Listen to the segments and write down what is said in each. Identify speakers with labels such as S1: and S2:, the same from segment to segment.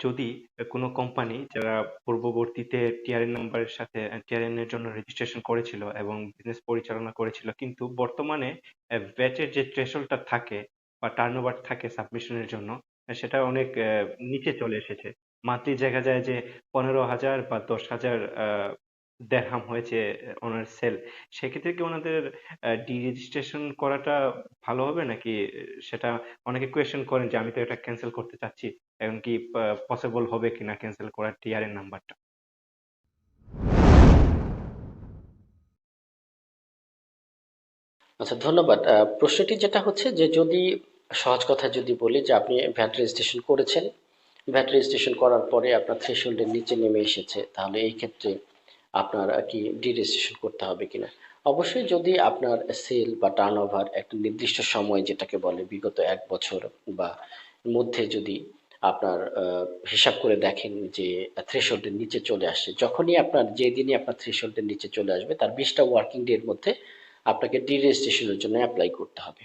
S1: যদি কোনো কোম্পানি যারা পূর্ববর্তীতে টিআরএন নাম্বারের সাথে টিআরএন এর জন্য রেজিস্ট্রেশন করেছিল এবং বিজনেস পরিচালনা করেছিল, কিন্তু বর্তমানে ব্যাচের যে থ্রেশহোল্ডটা থাকে বা টার্নওভার থাকে সাবমিশনের জন্য সেটা অনেক নিচে চলে এসেছে। মান্থলি দেখা যায় যে পনেরো হাজার বা দশ হাজার দেড়হাম হয়েছে ওনার সেল সেক্ষেত্রে কি ওনাদের ডি রেজিস্ট্রেশন করাটা ভালো হবে নাকি সেটা অনেকে কোয়েশ্চেন করেন যে আমি তো এটা ক্যান্সেল করতে চাচ্ছি, এখন কি পসিবল হবে কিনা ক্যান্সেল করার টিআরএন নাম্বারটা
S2: আচ্ছা ধন্যবাদ। প্রশ্নটি যেটা হচ্ছে যে যদি, সহজ কথা যদি বলি যে আপনি ভ্যাট রেজিস্ট্রেশন করেছেন, ভ্যাট রেজিস্ট্রেশন করার পরে আপনার থ্রেশহোল্ডের নিচে নেমে এসেছে, তাহলে এই ক্ষেত্রে আপনার কি ডি রেজিস্ট্রেশন করতে হবে কিনা। অবশ্যই যদি আপনার সেল বা টার্নওভার একটা নির্দিষ্ট সময় যেটাকে বলে বিগত এক বছর বা মধ্যে যদি আপনার হিসাব করে দেখেন যে থ্রেশোল্ডের নিচে চলে আসছে, যখনই আপনার যেদিনই আপনার থ্রেশোল্ডের নিচে চলে আসবে, তার বিশটা ওয়ার্কিং ডে এর মধ্যে আপনাকে ডি রেজিস্ট্রেশনের জন্য অ্যাপ্লাই করতে হবে।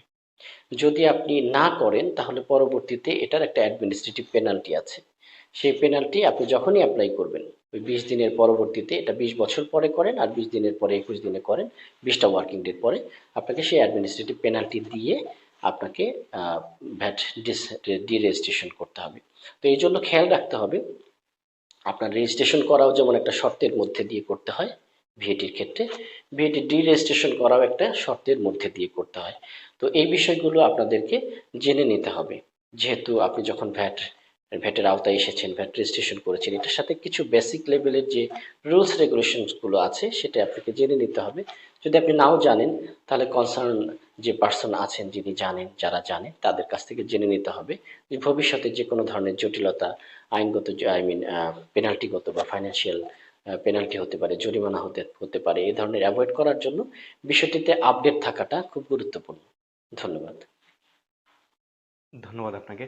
S2: যদি আপনি না করেন, তাহলে পরবর্তীতে এটার একটা অ্যাডমিনিস্ট্রেটিভ পেনাল্টি আছে। সেই পেনাল্টি আপনি যখনই অ্যাপ্লাই করবেন, ওই বিশ দিনের পরবর্তীতে, এটা বিশ বছর পরে করেন আর বিশ দিনের পরে একুশ দিনে করেন, বিশটা ওয়ার্কিং ডের পরে আপনাকে সেই অ্যাডমিনিস্ট্রেটিভ পেনাল্টি দিয়ে আপনাকে ভ্যাট ডি রেজিস্ট্রেশন করতে হবে। তো এই জন্য খেয়াল রাখতে হবে, আপনার রেজিস্ট্রেশন করাও যেমন একটা শর্তের মধ্যে দিয়ে করতে হয় ভিএটির ক্ষেত্রে ভিএটি ডি রেজিস্ট্রেশন করাও একটা শর্তের মধ্যে দিয়ে করতে হয়। তো এই বিষয়গুলো আপনাদেরকে জেনে নিতে হবে, যেহেতু আপনি যখন ভ্যাট ভ্যাটের আওতায় এসেছেন ভ্যাট রেজিস্ট্রেশন করেছেন। এটার সাথে কিছু বেসিক লেভেলের যে রুলস রেগুলেশনসগুলো আছে, সেটা আপনাকে জেনে নিতে হবে। যদি আপনি নাও জানেন, তাহলে কনসার্ন যে পার্সন আছেন, যিনি জানেন, যারা জানেন তাদের কাছ থেকে জেনে নিতে হবে যে ভবিষ্যতে যে কোনো ধরনের জটিলতা, আইনগত আই মিন পেনাল্টিগত বা ফাইন্যান্সিয়াল পেনাল্টি হতে পারে, জরিমানা হতে হতে পারে, এই ধরনের অ্যাভয়েড করার জন্য বিষয়টিতে আপডেট থাকাটা খুব গুরুত্বপূর্ণ। ধন্যবাদ।
S1: ধন্যবাদ আপনাকে।